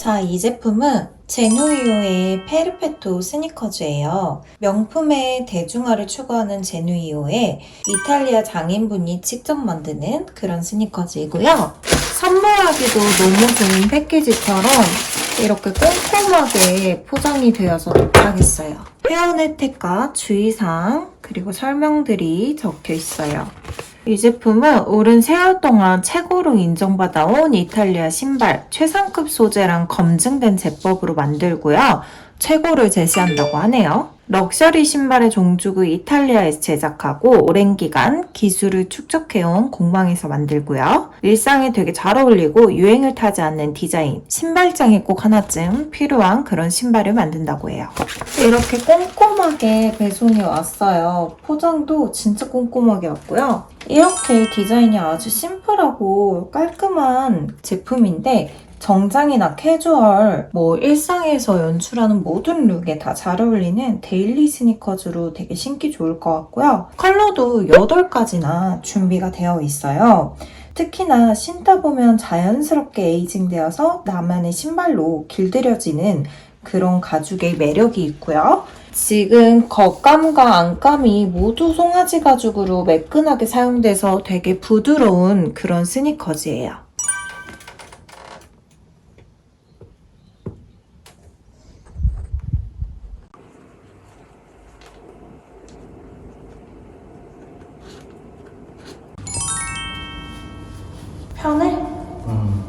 자, 이 제품은 제누이오의 페르페토 스니커즈예요. 명품의 대중화를 추구하는 제누이오의 이탈리아 장인분이 직접 만드는 그런 스니커즈이고요. 선물하기도 너무 좋은 패키지처럼 이렇게 꼼꼼하게 포장이 되어서 도착했어요. 회원 혜택과 주의사항 그리고 설명들이 적혀 있어요. 이 제품은 오랜 세월 동안 최고로 인정받아온 이탈리아 신발 최상급 소재랑 검증된 제법으로 만들고요. 최고를 제시한다고 하네요. 럭셔리 신발의 종주국 이탈리아에서 제작하고 오랜 기간 기술을 축적해온 공방에서 만들고요. 일상에 되게 잘 어울리고 유행을 타지 않는 디자인, 신발장에 꼭 하나쯤 필요한 그런 신발을 만든다고 해요. 이렇게 꼼꼼하게 배송이 왔어요. 포장도 진짜 꼼꼼하게 왔고요. 이렇게 디자인이 아주 심플하고 깔끔한 제품인데 정장이나 캐주얼, 뭐 일상에서 연출하는 모든 룩에 다 잘 어울리는 데일리 스니커즈로 되게 신기 좋을 것 같고요. 컬러도 8가지나 준비가 되어 있어요. 특히나 신다 보면 자연스럽게 에이징되어서 나만의 신발로 길들여지는 그런 가죽의 매력이 있고요. 지금 겉감과 안감이 모두 송아지 가죽으로 매끈하게 사용돼서 되게 부드러운 그런 스니커즈예요. 편해? 음,